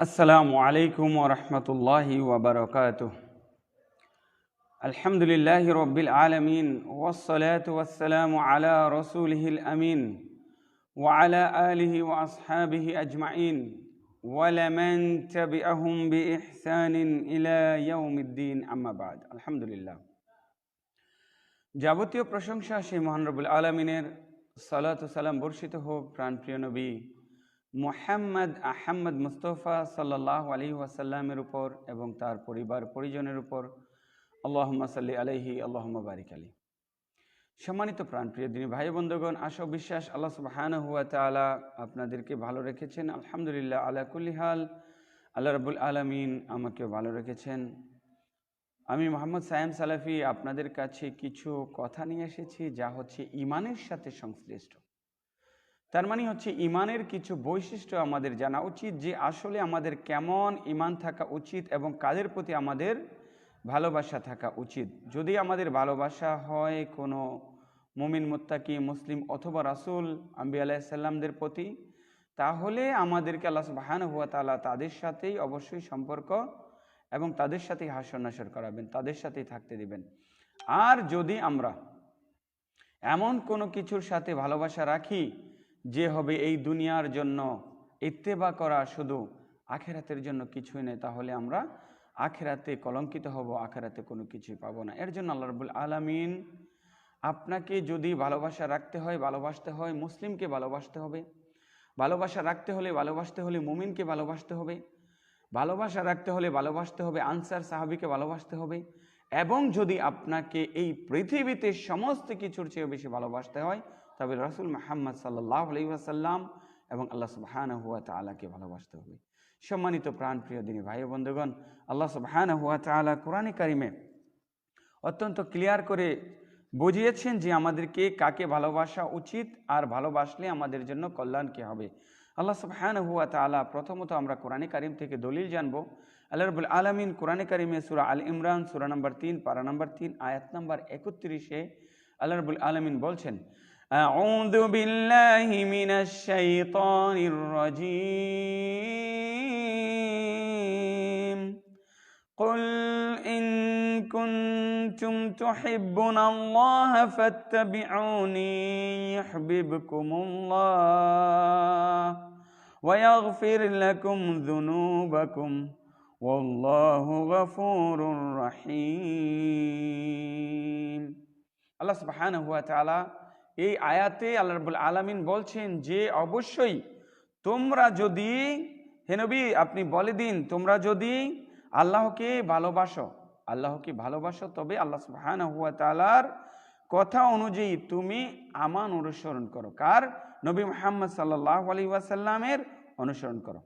السلام عليكم ورحمة الله وبركاته الحمد لله رب العالمين والصلاة والسلام على رسوله الأمين وعلى آله وأصحابه أجمعين ولمن تبعهم بإحسان إلى يوم الدين أما بعد الحمد لله যাবতীয় প্রশংসা সেই মহান রবুল আলমিনের সালাত ও সালাম বর্ষিত হোক প্রাণপ্রিয় নবী মোহাম্মদ আহম্মদ মুস্তফা সাল্লাহ আলী ওয়াসাল্লামের উপর এবং তার পরিবার পরিজনের উপর। আল্লাহম্মা সাল্লি আলহি আল্লাহম্মা বারিক আলী সম্মানিত প্রাণপ্রিয় দিনী ভাই বন্ধুগণ, আশা বিশ্বাস আল্লাহ সুবাহান হুয়া তালা আপনাদেরকে ভালো রেখেছেন। আলহামদুলিল্লাহ, আলা কুল্লি হাল, আল্লাহ রবুল আলমিন আমাকেও ভালো রেখেছেন। আমি মোহাম্মদ সায়েম সালাফি, আপনাদের কাছে কিছু কথা নিয়ে এসেছি, যা হচ্ছে ইমানের সাথে সংশ্লিষ্ট। তার মানে হচ্ছে ইমানের কিছু বৈশিষ্ট্য আমাদের জানা উচিত যে আসলে আমাদের কেমন ইমান থাকা উচিত এবং কাদের প্রতি আমাদের ভালোবাসা থাকা উচিত। যদি আমাদের ভালোবাসা হয় কোনো মুমিন, মোত্তাকি, মুসলিম অথবা রাসুল আম্বি আলাইসাল্লামদের প্রতি, তাহলে আমাদেরকে আল্লাহ বাহান হুয়া তালা তাদের সাথেই অবশ্যই সম্পর্ক এবং তাদের সাথেই হাসর করাবেন, তাদের সাথেই থাকতে দিবেন। আর যদি আমরা এমন কোনো কিছুর সাথে ভালোবাসা রাখি যে হবে এই দুনিয়ার জন্য ইত্তেবা করা শুধু আখেরাতের জন্য কিছুই নেই তাহলে আমরা আখেরাতে কলঙ্কিত হব, আখেরাতে কোনো কিছুই পাবো না। এর জন্য আল্লাহ রবুল আলমিন আপনাকে যদি ভালোবাসা রাখতে হয়, ভালোবাসতে হয়, মুসলিমকে ভালোবাসতে হবে। ভালোবাসা রাখতে হলে ভালোবাসতে হলে মুমিনকে ভালোবাসতে হবে। ভালোবাসা রাখতে হলে ভালোবাসতে হবে, আনসার সাহাবিকে ভালোবাসতে হবে। এবং যদি আপনাকে এই পৃথিবীতে সমস্ত কিছুর চেয়ে বেশি ভালোবাসতে হয় তবে রসুল মাহমদ সাল্লাহ আলহিহাসাল্লাম এবং আল্লাহ সুবাহান হুয়া তালাকে ভালোবাসতে হবে। সম্মানিত প্রাণপ্রিয় দিনী ভাই বন্ধুগণ, আল্লাহ সুবাহান হুয়া তালা কোরআনে কারিমে অত্যন্ত ক্লিয়ার করে বুঝিয়েছেন যে আমাদেরকে কাকে ভালোবাসা উচিত আর ভালোবাসলে আমাদের জন্য কল্যাণ কী হবে। আল্লাহ সুবহান হুয়া তালা প্রথমত আমরা কোরআনে কারিম থেকে দলিল জানব। আল্লাহ রবুল আলমিন কোরআনে কারিমে সুরা আল ইমরান, সুরা নম্বর তিন, পারা নম্বর তিন, আয়াত নম্বর একত্রিশে আল্লাহ রবুল আলমিন বলছেন أعوذ بالله من الشيطان الرجيم. قل إن كنتم تحبون الله فاتبعوني يحببكم الله ويغفر لكم ذنوبكم والله غفور رحيم. الله سبحانه وتعالى এই আয়াতে আল্লাহ রাব্বুল আলামিন বলছেন যে অবশ্যই তোমরা যদি, হে নবী, আপনি বলে দিন, তোমরা যদি আল্লাহকে ভালোবাসো আল্লাহকে ভালোবাসো, তবে আল্লাহ সুবহানাহু ওয়া তাআলার কথা অনুযায়ী তুমি আমান অনুসরণ করো। কার? নবী মুহাম্মদ সাল্লাল্লাহু আলাইহি ওয়াসাল্লামের অনুসরণ করো।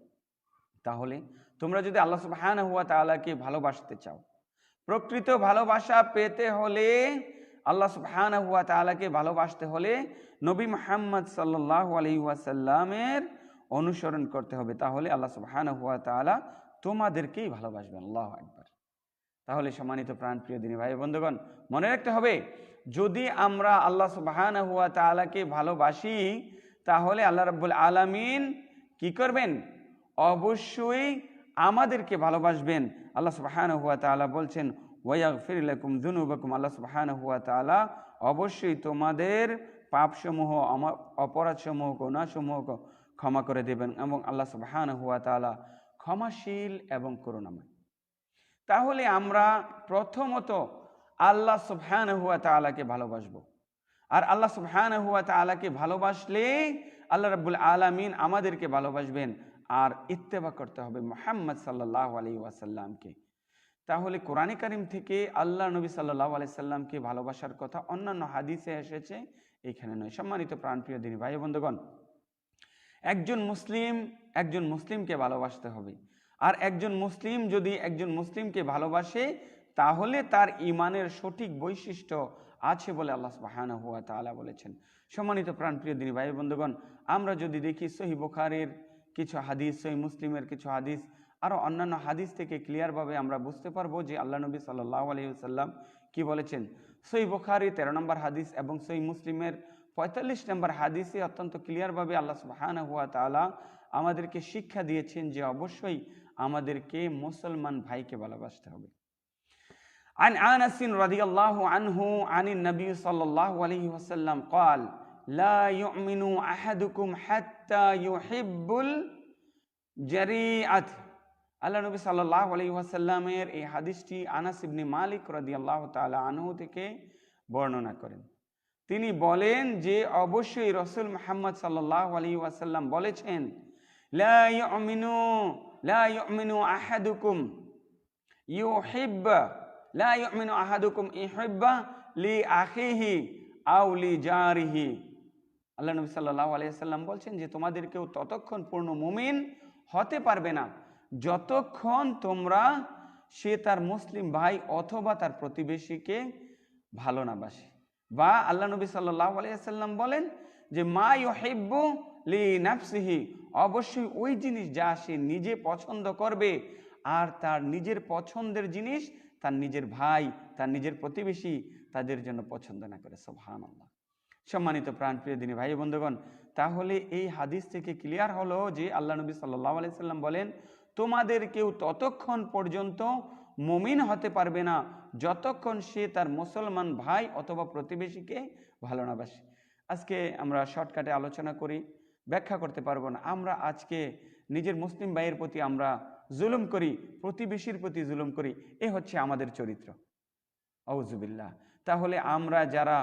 তাহলে তোমরা যদি আল্লাহ সুবহানাহু হুয়া তাআলাকে ভালোবাসতে চাও, প্রকৃত ভালোবাসা পেতে হলে আল্লাহ সুবহানাহু হুয়া তাআলাকে ভালোবাসতে হলে নবী মুহাম্মদ সাল্লাল্লাহু আলাইহি ওয়াসাল্লামের অনুসরণ করতে হবে। তাহলে আল্লাহ সুবহানাহু ওয়া তাআলা তোমাদেরকেই ভালোবাসবেন। আল্লাহ একবার তাহলে সম্মানিত প্রাণপ্রিয় দিনী ভাই বন্ধুগণ, মনে রাখতে হবে, যদি আমরা আল্লাহ সুবাহান হুয়া তালাকে ভালোবাসি, তাহলে আল্লাহ রব্বুল আলমিন কি করবেন? অবশ্যই আমাদেরকে ভালোবাসবেন। আল্লাহ সুবাহান হুয়া তালা বলছেন ওয়াইয়াক ফিরলাকুম জুনুবাকুম আল্লাহ সুবাহান হুয়া তালা অবশ্যই তোমাদের পাপসমূহ অপরাধসমূহ গুণাসমূহ ক্ষমা করে দেবেন এবং আল্লাহ সুবাহান হুয়া তালা ক্ষমাশীল এবং করুণাময়। তাহলে আমরা প্রথমত আল্লাহ সুবহান হুয়া তালাকে ভালোবাসব। আর আল্লাহ সুবহান হুয়া তালাকে ভালোবাসলে আল্লাহ রাবুল আলমিন আমাদেরকে ভালোবাসবেন। আর ইত্তেবা করতে হবে মোহাম্মদ সাল্লাহ আলী ওয়াসাল্লামকে। তাহলে কোরআনে কারিম থেকে আল্লাহ নবী সাল্লাহ আলি সাল্লামকে ভালোবাসার কথা অন্যান্য হাদিসে এসেছে। এখানে নয়। সম্মানিত প্রাণপ্রিয় দিনী ভাই বন্ধুগণ, একজন মুসলিম, একজন মুসলিমকে ভালোবাসতে হবে। আর একজন মুসলিম যদি একজন মুসলিমকে ভালোবাসে, তাহলে তার ইমানের সঠিক বৈশিষ্ট্য আছে বলে আল্লাহ সুবাহান হুয়া তালা বলেছেন। সম্মানিত প্রাণপ্রিয় দিনী ভাই বন্ধুগণ, আমরা যদি দেখি সহি বোখারের কিছু হাদিস, সহি মুসলিমের কিছু হাদিস আরও অন্যান্য হাদিস থেকে ক্লিয়ারভাবে আমরা বুঝতে পারবো যে আল্লাহ নবী সাল্লাহ আলহিসাল্লাম কি বলেছেন সহি বোখারি তেরো নম্বর হাদিস এবং সহি মুসলিমের পঁয়তাল্লিশ নম্বর হাদিসে অত্যন্ত ক্লিয়ারভাবে আল্লাহ সুবাহান হুয়া তালা আমাদেরকে শিক্ষা দিয়েছেন যে অবশ্যই আমাদেরকে মুসলমান ভাইকে ভালোবাসতে হবে عن انس رضي الله عنه عن النبي صلى الله عليه وسلم قال لا يؤمن احدكم حتى يحب الجريعه আল্লাহ নবী সাল্লাহ আলী ওয়াসাল্লামের এই হাদিসটি আনাস ইবনি মালিক রদি আল্লাহ তাআলা আনহু থেকে বর্ণনা করেন। তিনি বলেন যে, অবশ্যই রসুল মুহাম্মদ সাল্লাহ আলী ওয়াসাল্লাম বলেছেন, লা ইউমিনু লা ইউমিনু আহাদুকুম, ইউহিব্বা, লা ইউমিনু আহাদুকুম ইউহিব্বা লি আখিহি আও লি জারিহি। আল্লাহ নবী আলাইহি সাল্লাম বলছেন যে, তোমাদের কেউ ততক্ষণ পূর্ণ মুমিন হতে পারবে না। যতক্ষণ তোমরা সে তার মুসলিম ভাই অথবা তার প্রতিবেশীকে ভালো না বাসে। বা আল্লাহ নবী সাল্লাহ আলাইসাল্লাম বলেন যে, মা ইউহিব্বু লি নাফসিহি। অবশ্যই ওই জিনিস যা সে নিজে পছন্দ করবে, আর তার নিজের পছন্দের জিনিস তার নিজের ভাই, তার নিজের প্রতিবেশী তাদের জন্য পছন্দ না করে। সোহান আল্লাহ সম্মানিত প্রাণপ্রিয় দিনী ভাই বন্ধুগণ, তাহলে এই হাদিস থেকে ক্লিয়ার হলো যে, আল্লাহ নবী সাল্লাহ আলাইসাল্লাম বলেন তোমাদের কেউ ততক্ষণ পর্যন্ত মমিন হতে পারবে না, যতক্ষণ সে তার মুসলমান ভাই অথবা প্রতিবেশীকে ভালো না বাসে। আজকে আমরা শর্টকাটে আলোচনা করি, ব্যাখ্যা করতে পারব না। আমরা আজকে নিজের মুসলিম ভাইয়ের প্রতি আমরা জুলুম করি, প্রতিবেশীর প্রতি জুলুম করি, এ হচ্ছে আমাদের চরিত্র। আউজুবিল্লাহ তাহলে আমরা যারা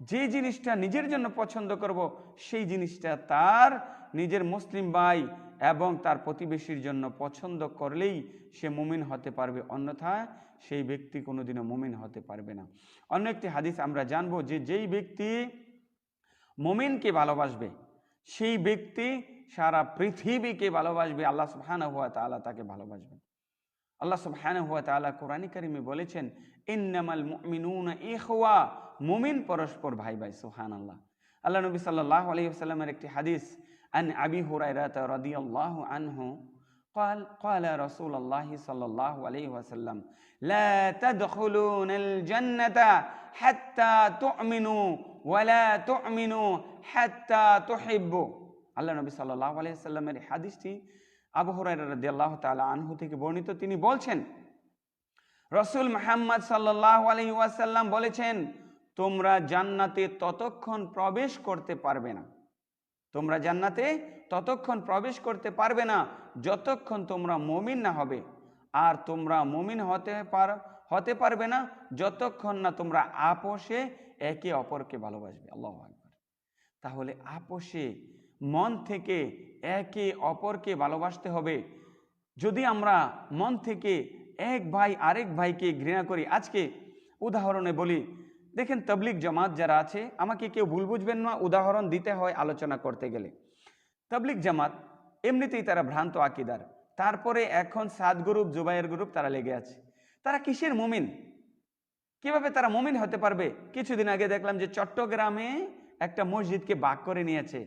যে জিনিসটা নিজের জন্য পছন্দ করব, সেই জিনিসটা তার নিজের মুসলিম ভাই এবং তার প্রতিবেশীর জন্য পছন্দ করলেই সে মুমিন হতে পারবে। অন্যথায় সেই ব্যক্তি কোনোদিনও মুমিন হতে পারবে না। অন্য একটি হাদিস আমরা জানব যে যেই ব্যক্তি মুমিনকে ভালোবাসবে, সেই ব্যক্তি সারা পৃথিবীকে ভালোবাসবে। আল্লাহ সুবহান হুয়া তালা তাকে ভালোবাসবে আল্লাহ সুবহান হুয়া তালা কোরআন কারিমে বলেছেন, ইন্নামাল ইখওয়া। মুমিন পরস্পর ভাই ভাই সুহান আল্লাহ আল্লাহ নবী সাল্লাহ আলাইহি ওয়াসাল্লামের একটি হাদিস عن أبي هريرة رضي الله عنه قال قال رسول الله صلى الله عليه وسلم لا تدخلون الجنة حتى تؤمنوا ولا تؤمنوا حتى تحبوا আল্লাহ নবী সাল্লাহ আলাইহি সাল্লামের এই হাদিসটি আবু হুরায়রা রাদিয়াল্লাহু তাআলা আনহু থেকে বর্ণিত তিনি বলছেন রসুল মুহাম্মদ সাল্লাহ আলাইহি ওয়াসাল্লাম বলেছেন তোমরা জান্নাতে ততক্ষণ প্রবেশ করতে পারবে না তোমরা জান্নাতে ততক্ষণ প্রবেশ করতে পারবে না, যতক্ষণ তোমরা মমিন না হবে। আর তোমরা মমিন হতে পার, হতে পারবে না, যতক্ষণ না তোমরা আপোষে একে অপরকে ভালোবাসবে। আল্লাহ আকবর। তাহলে আপোষে, মন থেকে একে অপরকে ভালোবাসতে হবে। যদি আমরা মন থেকে এক ভাই আরেক ভাইকে ঘৃণা করি, আজকে উদাহরণে বলি দেখেন তবলিক জামাত যারা আছে, আমাকে কেউ ভুল বুঝবেন না, উদাহরণ দিতে হয় আলোচনা করতে গেলে। তবলিক জামাত এমনিতেই তারা ভ্রান্ত আকিদার। তারপরে এখন সাত গ্রুপ জুবাইয়ের গ্রুপ তারা লেগে আছে। তারা কিসের মুমিন? কীভাবে তারা মুমিন হতে পারবে? কিছুদিন আগে দেখলাম যে চট্টগ্রামে একটা মসজিদকে বাক করে নিয়েছে।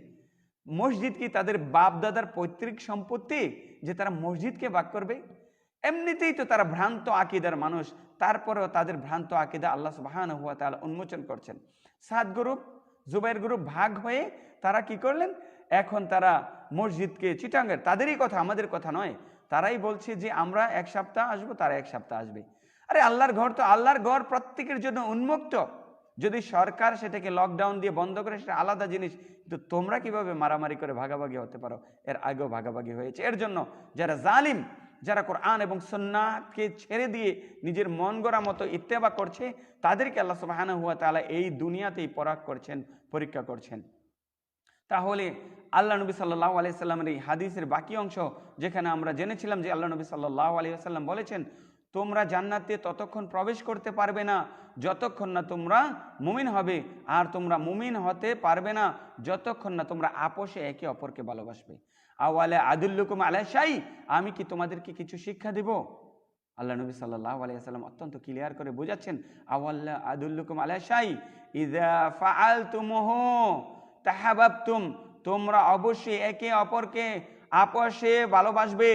মসজিদ কি তাদের বাপ দাদার পৈতৃক সম্পত্তি যে তারা মসজিদকে বাক করবে? এমনিতেই তো তারা ভ্রান্ত আকিদার মানুষ, তারপরেও তাদের ভ্রান্ত আকিদা আল্লাহ সুবাহান হুয়া তালা উন্মোচন করছেন। সাত গ্রুপ, জুবাইর গ্রুপ ভাগ হয়ে তারা কি করলেন? এখন তারা মসজিদকে চিটাঙ্গের, তাদেরই কথা, আমাদের কথা নয়। তারাই বলছে যে আমরা এক সপ্তাহ আসব, তারা এক সপ্তাহ আসবে। আরে আল্লাহর ঘর তো, আল্লাহর ঘর প্রত্যেকের জন্য উন্মুক্ত। যদি সরকার সেটাকে লকডাউন দিয়ে বন্ধ করে, সেটা আলাদা জিনিস, কিন্তু তোমরা কীভাবে মারামারি করে ভাগাভাগি হতে পারো? এর আগেও ভাগাভাগি হয়েছে। এর জন্য যারা জালিম যারা কোরআন এবং সন্নাকে ছেড়ে দিয়ে নিজের মন গড়া মতো ইত্তেবা করছে, তাদেরকে আল্লাহ সুবাহানা হুয়া তালা এই দুনিয়াতেই পরাগ করছেন, পরীক্ষা করছেন। তাহলে আল্লাহ নবী সাল্লাহ আলিয়া সাল্লামের এই হাদিসের বাকি অংশ, যেখানে আমরা জেনেছিলাম যে আল্লাহ নবী সাল্লাহ আলিয়া সাল্লাম বলেছেন তোমরা জান্নাতে ততক্ষণ প্রবেশ করতে পারবে না, যতক্ষণ না তোমরা মুমিন হবে। আর তোমরা মুমিন হতে পারবে না, যতক্ষণ না তোমরা আপোষে একে অপরকে ভালোবাসবে। আওয়ালে আদুল্লুকুম আলাশাই আমি কি তোমাদেরকে কিছু শিক্ষা দেব? আল্লাহ নবী সাল্লাহ আলাইসাল্লাম অত্যন্ত ক্লিয়ার করে বোঝাচ্ছেন আওয়াল্লাহ আদুল্লুকুম আলাশাই ইদা ফাআল তুমহ তাহাবাবতুম, তোমরা অবশ্যই একে অপরকে আপোষে ভালোবাসবে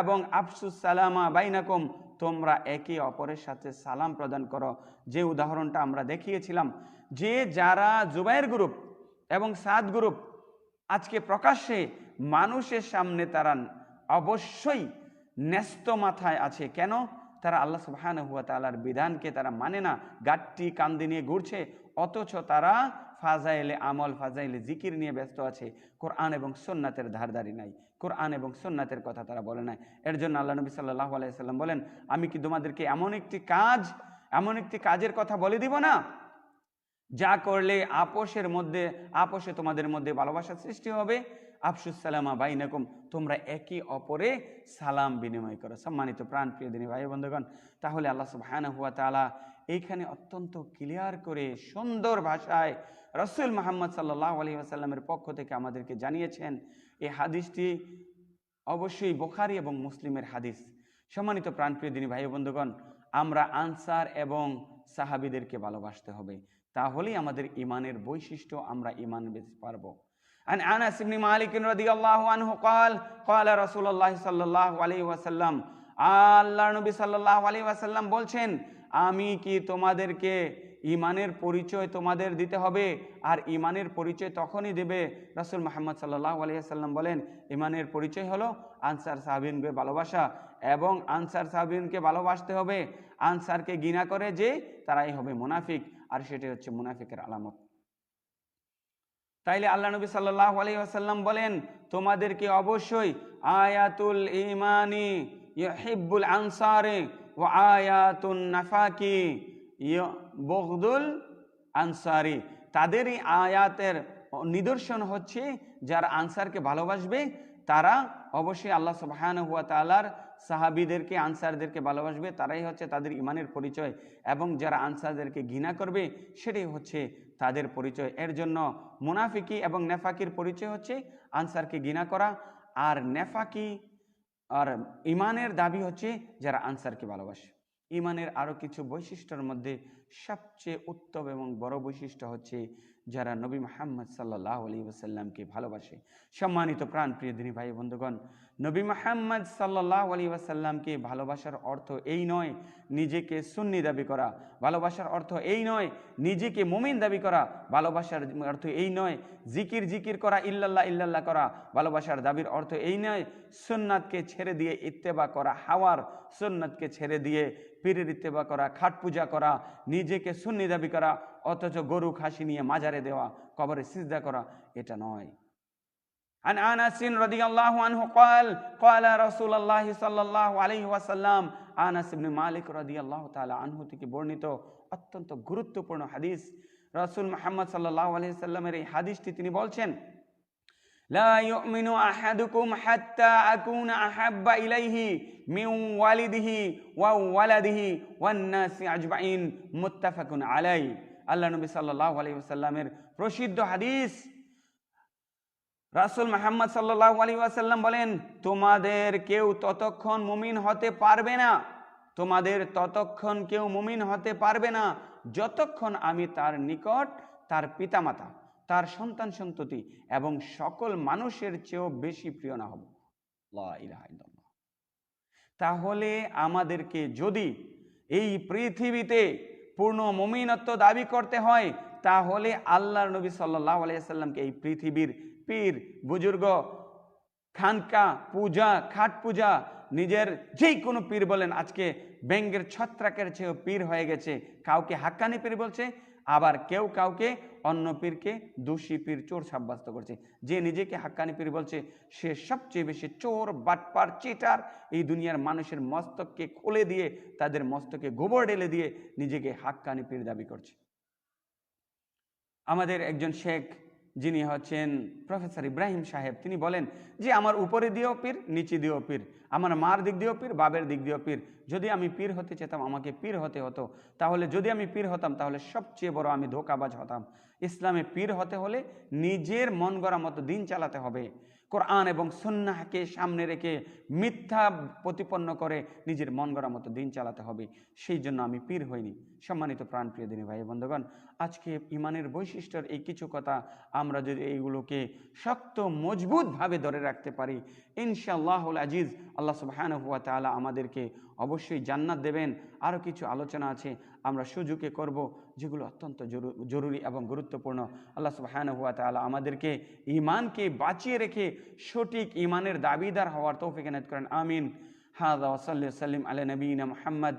এবং আফসুস সালামা বাইনাকুম তোমরা একে অপরের সাথে সালাম প্রদান করো। যে উদাহরণটা আমরা দেখিয়েছিলাম, যে যারা জুবাইর গ্রুপ এবং সাদ গ্রুপ আজকে প্রকাশ্যে মানুষের সামনে তারা অবশ্যই ন্যস্ত মাথায় আছে। কেন? তারা আল্লাহ সুবহান হুয়া তালার বিধানকে তারা মানে না। গাট্টি কান্দি নিয়ে ঘুরছে, অথচ তারা ফাজাইলে আমল, ফাজাইলে জিকির নিয়ে ব্যস্ত আছে। কোরআন এবং সোননাথের ধারদারি নাই। কোরআন এবং সোননাথের কথা তারা বলে নাই। এর জন্য আল্লাহ নবী সাল্লাহ আলাইসাল্লাম বলেন, আমি কি তোমাদেরকে এমন একটি কাজ, এমন একটি কাজের কথা বলে দিব না? যা করলে আপোষের মধ্যে, আপোষে তোমাদের মধ্যে ভালোবাসার সৃষ্টি হবে? আফসুস সালামা বাইনাকুম। তোমরা একে অপরে সালাম বিনিময় করো। সম্মানিত প্রাণ প্রিয় দিনী ভাই বন্ধুগণ, তাহলে আল্লাহ সুবহান হুয়া তালা এইখানে অত্যন্ত ক্লিয়ার করে সুন্দর ভাষায় রসুল মোহাম্মদ সাল্লাহ আলী আসাল্লামের পক্ষ থেকে আমাদেরকে জানিয়েছেন এই হাদিসটি অবশ্যই বোখারি এবং মুসলিমের হাদিস সম্মানিত প্রাণপ্রিয় দিনী ভাই বন্ধুগণ আমরা আনসার এবং সাহাবিদেরকে ভালোবাসতে হবে তাহলেই আমাদের ইমানের বৈশিষ্ট্য আমরা ইমান বেঁচে পারবো عن انس بن مالك رضي الله عنه قال قال رسول الله صلى الله عليه وسلم আল্লাহ নবী সাল্লাল্লাহু আলাইহি ওয়াসাল্লাম বলছেন আমি কি তোমাদেরকে ইমানের পরিচয় তোমাদের দিতে হবে আর ইমানের পরিচয় তখনই দেবে রাসূল মুহাম্মদ সাল্লাহ আলাইহি ওয়াসাল্লাম বলেন, ইমানের পরিচয় হলো আনসার সাহাবীনকে ভালোবাসা এবং আনসার সাহাবিনকে ভালোবাসতে হবে। আনসারকে ঘৃণা করে যে তারাই হবে মুনাফিক আর সেটাই হচ্ছে মুনাফিকের আলামত। তাইলে আল্লাহ নবী সাল্লাহ আলী আসাল্লাম বলেন, তোমাদেরকে অবশ্যই আয়াতুল ইমানি ইহিব্বুল আনসারে ও আয়াতুন নাফাকি বগদুল আনসারি। তাদেরই আয়াতের নিদর্শন হচ্ছে, যারা আনসারকে ভালোবাসবে, তারা অবশ্যই আল্লাহ সুবহান হুয়া তালার সাহাবিদেরকে, আনসারদেরকে ভালোবাসবে, তারাই হচ্ছে তাদের ইমানের পরিচয়। এবং যারা আনসারদেরকে ঘৃণা করবে, সেটাই হচ্ছে তাদের পরিচয়। এর জন্য মুনাফিকি এবং নেফাকির পরিচয় হচ্ছে আনসারকে ঘৃণা করা। আর নেফাকি আর ইমানের দাবি হচ্ছে যারা আনসারকে ভালোবাসে। ইমানের আরও কিছু বৈশিষ্ট্যের মধ্যে সবচেয়ে উত্তম এবং বড় বৈশিষ্ট্য হচ্ছে যারা নবী মাহমদ সাল্লাহ আলী ওসাল্লামকে ভালোবাসে। সম্মানিত প্রাণ প্রিয় দিনী ভাই বন্ধুগণ, নবী মাহমদ সাল্লাহ আলী ওয়াসাল্লামকে ভালোবাসার অর্থ এই নয় নিজেকে সুন্নি দাবি করা, ভালোবাসার অর্থ এই নয় নিজেকে মুমিন দাবি করা, ভালোবাসার অর্থ এই নয় জিকির জিকির করা, ইল্লাল্লাহ ইল্লাল্লাহ করা, ভালোবাসার দাবির অর্থ এই নয় সুন্নাতকে ছেড়ে দিয়ে ইত্তেবা করা, হাওয়ার সুন্নাতকে ছেড়ে দিয়ে পীরের ইত্তেবা করা খাট পূজা করা নিজেকে সুন্নি দাবি করা অথচ গরু খাসি নিয়ে মাজারে দেওয়া কবরে সিজদা করা এটা নয় عن انس رضي الله عنه قال قال رسول الله صلى الله عليه وسلم আনাস ইবনে মালিক রাদিয়াল্লাহু তাআলা আনহু থেকে বর্ণিত অত্যন্ত গুরুত্বপূর্ণ হাদিস রাসূল মুহাম্মদ সাল্লাল্লাহু আলাইহি সাল্লামের এই হাদিসটি তিনি বলছেন لا يؤمن احدكم حتى اكون احب اليه من والده وولده والناس اجمعين متفق عليه আল্লাহ নবী সাল্লাল্লাহু আলাইহি ওয়াসাল্লামের প্রসিদ্ধ হাদিস রাসুল মাহমদ সাল্লাহ আলী ওয়াসাল্লাম বলেন তোমাদের কেউ ততক্ষণ মুমিন হতে পারবে না তোমাদের ততক্ষণ কেউ মুমিন হতে পারবে না যতক্ষণ আমি তার নিকট তার পিতামাতা তার সন্তান সন্ততি এবং সকল মানুষের চেয়েও বেশি প্রিয় না হব। তাহলে আমাদেরকে যদি এই পৃথিবীতে পূর্ণ মমিনত্ব দাবি করতে হয়, তাহলে আল্লাহর নবী সাল্লাহ আলাইসাল্লামকে এই পৃথিবীর পীর, বুজুর্গ, খানকা, পূজা, খাট পূজা, নিজের যেই কোনো পীর বলেন, আজকে ব্যাঙ্গের ছত্রাকের চেয়েও পীর হয়ে গেছে, কাউকে হাক্কানি পীর বলছে আবার কেউ কাউকে, অন্য পীরকে দোষী পীর, চোর সাব্যস্ত করছে। যে নিজেকে হাক্কানি পীর বলছে, সে সবচেয়ে বেশি চোর, বাটপার, চিটার, এই দুনিয়ার মানুষের মস্তককে খুলে দিয়ে, তাদের মস্তকে গোবর ঢেলে দিয়ে নিজেকে হাক্কানি পীর দাবি করছে। আমাদের একজন শেখ যিনি হচ্ছেন প্রফেসর ইব্রাহিম সাহেব, তিনি বলেন যে আমার উপরে দিয়েও পীর, নিচে দিয়েও পীর, আমার মার দিক দিয়েও পীর বাবের দিক দিয়েও পীর। যদি আমি পীর হতে চেতাম, আমাকে পীর হতে হতো। তাহলে যদি আমি পীর হতাম, তাহলে সবচেয়ে বড় আমি ধোকাবাজ হতাম। ইসলামে পীর হতে হলে নিজের মন গড়া মতো দিন চালাতে হবে। কোরআন এবং সন্ন্যাহকে সামনে রেখে মিথ্যা প্রতিপন্ন করে নিজের মন গড়া মতো দিন চালাতে হবে। সেই জন্য আমি পীর হইনি। সম্মানিত প্রাণপ্রিয় দিনী ভাই বন্ধুগণ, আজকে ইমানের বৈশিষ্ট্যের এই কিছু কথা আমরা যদি এইগুলোকে শক্ত, মজবুতভাবে ধরে রাখতে পারি, ইনশাআল্লাহুল আজিজ, আল্লাহ সুবহান হুয়া তাআলা আমাদেরকে অবশ্যই জান্নাত দেবেন। আরও কিছু আলোচনা আছে। আমরা সুযোগে করব, যেগুলো অত্যন্ত জরু- জরুরি এবং গুরুত্বপূর্ণ। আল্লাহ সুবহান হুয়া তাহলে আমাদেরকে ইমানকে বাঁচিয়ে রেখে সঠিক ইমানের দাবিদার হওয়ার তৌফিক এনায়ত করেন। আমিন। হাদা ওসাল্লি সাল্লিম আলী নবীন মুহাম্মদ।